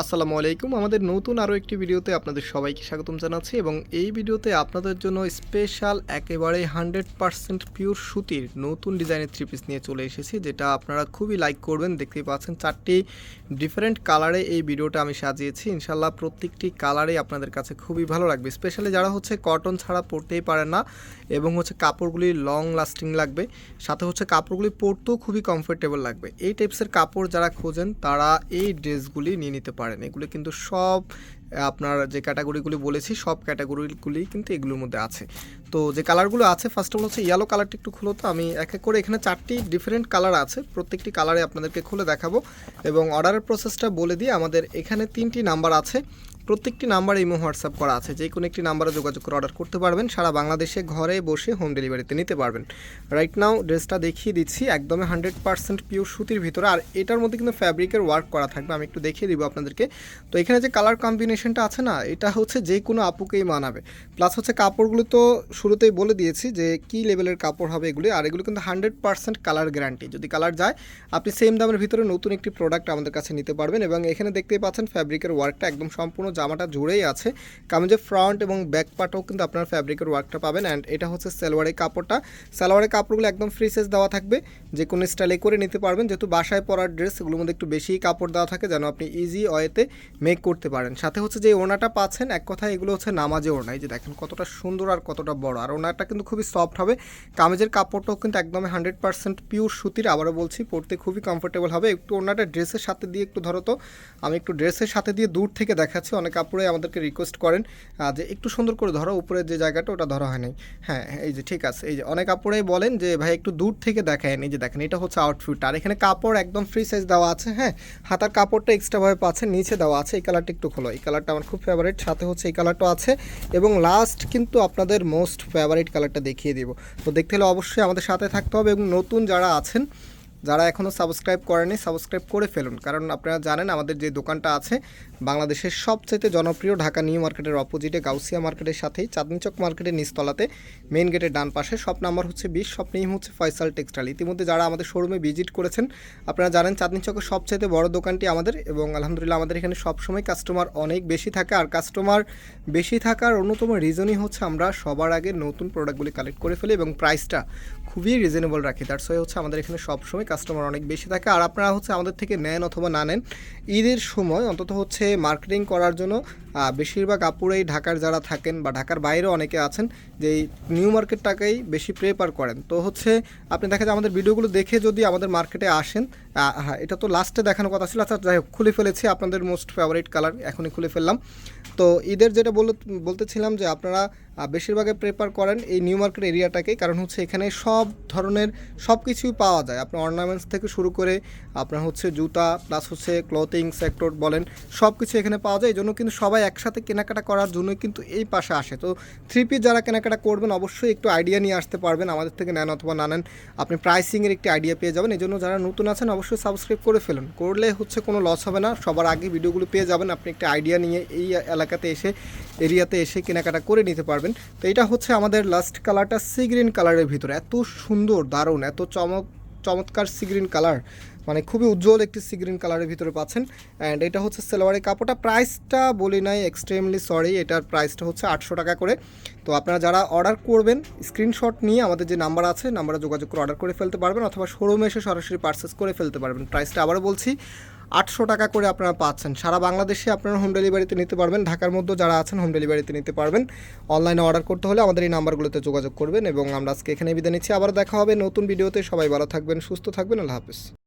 আসসালামু আলাইকুম। আমাদের নতুন আরও একটি ভিডিওতে আপনাদের সবাইকে স্বাগতম জানাচ্ছি এবং এই ভিডিওতে আপনাদের জন্য স্পেশাল একেবারে হান্ড্রেড পারসেন্ট পিওর সুতির নতুন ডিজাইনের থ্রি পিস নিয়ে চলে এসেছি, যেটা আপনারা খুবই লাইক করবেন। দেখতেই পাচ্ছেন চারটি ডিফারেন্ট কালারে এই ভিডিওটা আমি সাজিয়েছি। ইনশাল্লাহ প্রত্যেকটি কালারেই আপনাদের কাছে খুবই ভালো লাগবে। স্পেশালি যারা হচ্ছে কটন ছাড়া পরতেই পারে না এবং হচ্ছে কাপড়গুলি লং লাস্টিং লাগবে, সাথে হচ্ছে কাপড়গুলি পরতেও খুবই কমফোর্টেবল লাগবে। এই টাইপসের কাপড় যারা খোঁজেন, তারা এই ড্রেসগুলি নিয়ে নিতে পারেন। এগুলো কিন্তু সব আপনার যে ক্যাটাগরিগুলি বলেছি, সব ক্যাটাগরিগুলি কিন্তু এগুলোর মধ্যে আছে। তো যে কালারগুলো আছে ফার্স্ট অফ অল হচ্ছে ইয়েলো কালারটি একটু খুলো তো। আমি এক এক করে এখানে চারটি ডিফারেন্ট কালার আছে, প্রত্যেকটি কালারে আপনাদেরকে খুলে দেখাবো। এবং অর্ডারের প্রসেসটা বলে দিয়ে আমাদের এখানে তিনটি নাম্বার আছে। প্রত্যেকটি নাম্বারে ইমো হোয়াটসঅ্যাপ করা আছে। যে কোনো একটি নাম্বারে যোগাযোগ করে অর্ডার করতে পারবেন। সারা বাংলাদেশে ঘরে বসে হোম ডেলিভারিতে নিতে পারবেন। রাইট নাও ড্রেসটা দেখিয়ে দিচ্ছি, একদমই হান্ড্রেড পার্সেন্ট পিওর সুতির ভিতরে। আর এটার মধ্যে কিন্তু ফ্যাব্রিকের ওয়ার্ক করা থাকবে। আমি একটু দেখিয়ে দিব আপনাদেরকে। তো এখানে যে কালার কম্বিনেশনটা আছে না, এটা হচ্ছে যে কোনো আপুকেই মানাবে। প্লাস হচ্ছে কাপড়গুলো তো শুরুতেই বলে দিয়েছি যে কী লেভেলের কাপড় হবে এগুলি, আর এগুলো কিন্তু হান্ড্রেড পার্সেন্ট কালার গ্যারান্টি যদি কালার যায়, আপনি সেম দামের ভিতরে নতুন একটি প্রোডাক্ট আমাদের কাছে নিতে পারবেন এবং এখানে দেখতেই পাচ্ছেন ফ্যাব্রিকের ওয়ার্কটা একদম সম্পূর্ণ জামাটা জুড়েই আছে। কামিজের ফ্রন্ট এবং ব্যাক পার্টও কিন্তু আপনার ফ্যাব্রিকের ওয়ার্কটা পাবেন অ্যান্ড এটা হচ্ছে সালোয়ারের কাপড়টা। সালোয়ারের কাপড়গুলো একদম ফ্রি সাইজ দেওয়া থাকবে, যে কোনো স্টাইলে করে নিতে পারবেন। যেহেতু বাসায় পরার ড্রেস এগুলোর মধ্যে একটু বেশি কাপড় দেওয়া থাকে, যেন আপনি ইজি ওয়েতে মেক করতে পারেন। সাথে হচ্ছে যে ওনাটা পাচ্ছেন, এক কথায় এগুলো হচ্ছে নামাজে ওড়না। যে দেখেন কতটা সুন্দর আর কতটা বড়। আর ওনাটা কিন্তু খুবই সফট হবে। কামেজের কাপড়টাও কিন্তু একদমই হান্ড্রেড পার্সেন্ট পিওর সুতির, আবারও বলছি, পরতে খুবই কমফোর্টেবল হবে। একটু ওনাটা ড্রেসের সাথে দিয়ে একটু ধরো তো, আমি একটু ড্রেসের সাথে দিয়ে দূর থেকে দেখাচ্ছি। অনেক কাপড়ে আমাদেরকে রিকোয়েস্ট করেন যে একটু সুন্দর করে ধরো উপরের যে জায়গাটা ওটা ধরা হয় নাই। হ্যাঁ এই যে ঠিক আছে। এই যে অনেক কাপড়েই বলেন যে, ভাই, একটু দূর থেকে দেখায় এই যে দেখেন, এটা হচ্ছে আউটফিট আর এখানে কাপড় একদম ফ্রি সাইজ দেওয়া আছে হ্যাঁ? হাতার কাপড়টা এক্সট্রাভাবে পাচ্ছেন, নিচে দেওয়া আছে। এই কালারটা একটু খোলো। এই কালারটা আমার খুব ফেভারিট সাথে হচ্ছে এই কালারটা আছে এবং লাস্ট কিন্তু আপনাদের মোস্ট ফেভারিট কালারটা দেখিয়ে দেবো। তো দেখতে হলে অবশ্যই আমাদের সাথে থাকতে হবে এবং নতুন যারা আছেন যারা এখনও সাবস্ক্রাইব করেনি সাবস্ক্রাইব করে ফেলুন। কারণ আপনারা জানেন, আমাদের যে দোকানটা আছে, বাংলাদেশের সবচেয়ে জনপ্রিয় ঢাকা নিউ মার্কেটের অপোজিটে গাউসিয়া মার্কেটের সাথেই চাঁদনি চক মার্কেটের নিচতলাতে মেন গেটের ডান পাশে শপ নাম্বার হচ্ছে বিশ শপ নেম হচ্ছে ফয়সাল টেক্সটাইল ইতিমধ্যে যারা আমাদের শোরুমে ভিজিট করেছেন, আপনারা জানেন চাঁদনি চকের সবচেয়ে বড় দোকানটি আমাদের এবং আলহামদুলিল্লাহ আমাদের এখানে সবসময় কাস্টমার অনেক বেশি থাকে। আর কাস্টমার বেশি থাকার অন্যতম রিজনই হচ্ছে আমরা সবার আগে নতুন প্রোডাক্টগুলি কালেক্ট করে ফেলি এবং প্রাইসটা খুবই রিজনেবল রাখি। তার ওয়াই হচ্ছে আমাদের এখানে সবসময় কাস্টমার অনেক বেশি থাকে। আর আপনারা হচ্ছে আমাদের থেকে নেন অথবা না নেন, ঈদের সময় অন্তত হচ্ছে মার্কেটিং করার জন্য বেশিরভাগ আপুরেই ঢাকার যারা থাকেন বা ঢাকার বাইরেও অনেকে আছেন, যে এই নিউ মার্কেটটাকেই বেশি প্রেফার করেন। তো হচ্ছে, আপনি দেখা যায় আমাদের ভিডিওগুলো দেখে যদি আমাদের মার্কেটে আসেন হ্যাঁ এটা তো লাস্টে দেখানোর কথা ছিল। আচ্ছা যাই হোক, খুলে ফেলেছি। আপনাদের মোস্ট ফেভারিট কালার এখনই খুলে ফেললাম। তো ঈদের যেটা বল, বলতেছিলাম যে আপনারা বেশিরভাগে প্রেফার করেন এই নিউ মার্কেট এরিয়াটাকেই কারণ হচ্ছে এখানে সব ধরনের সব কিছুই পাওয়া যায়। আপনার অর্নামেন্টস থেকে শুরু করে, আপনার হচ্ছে জুতা প্লাস হচ্ছে ক্লথিং সেক্টর বলেন সব কিছু এখানে পাওয়া যায়। এই জন্য কিন্তু সবাই একসাথে কেনাকাটা করার জন্যই কিন্তু এই পাশে আসে। তো থ্রি পিস যারা কেনাকাটা করবেন, অবশ্যই একটু আইডিয়া নিয়ে আসতে পারবেন, আমাদের থেকে নেন অথবা না নেন। আপনি প্রাইসিংয়ের একটি আইডিয়া পেয়ে যাবেন। এই জন্য যারা নতুন আছেন, অবশ্যই সাবস্ক্রাইব করে ফেলুন। করলে হচ্ছে কোনো লস হবে না। সবার আগে ভিডিওগুলো পেয়ে যাবেন। আপনি একটা আইডিয়া নিয়ে এই এলাকাতে এসে, এরিয়াতে এসে কেনাকাটা করে নিতে পারবেন। তো এটা হচ্ছে আমাদের লাস্ট কালারটা সি গ্রিন কালারের ভিতরে। এত সুন্দর, দারুণ, এত চমক চমৎকার সিগ্রিন কালার মানে খুবই উজ্জ্বল একটি সিগ্রিন কালারের ভিতরে পাচ্ছেন। অ্যান্ড এটা হচ্ছে সেলোয়ারের কাপড়টা। প্রাইসটা বলি নাই এক্সট্রিমলি সরি এটার প্রাইসটা হচ্ছে আটশো টাকা করে। তো আপনারা যারা অর্ডার করবেন স্ক্রিনশট নিয়ে আমাদের যে নাম্বার আছে নাম্বারে যোগাযোগ করে অর্ডার করে ফেলতে পারবেন, অথবা শোরুমে এসে সরাসরি পার্সেস করে ফেলতে পারবেন। প্রাইসটা আবারও বলছি আটশো টাকা করে আপনারা পাচ্ছেন। সারা বাংলাদেশে আপনারা হোম ডেলিভারিতে নিতে পারবেন। ঢাকার মধ্যে যারা আছেন হোম ডেলিভারিতে নিতে পারবেন। অনলাইনে অর্ডার করতে হলে আমাদের এই নাম্বারগুলোতে যোগাযোগ করবেন এবং আমরা আজকে এখানে বিদায় নিচ্ছি। আবার দেখা হবে নতুন ভিডিওতে সবাই ভালো থাকবেন, সুস্থ থাকবেন। আল্লাহ হাফিজ।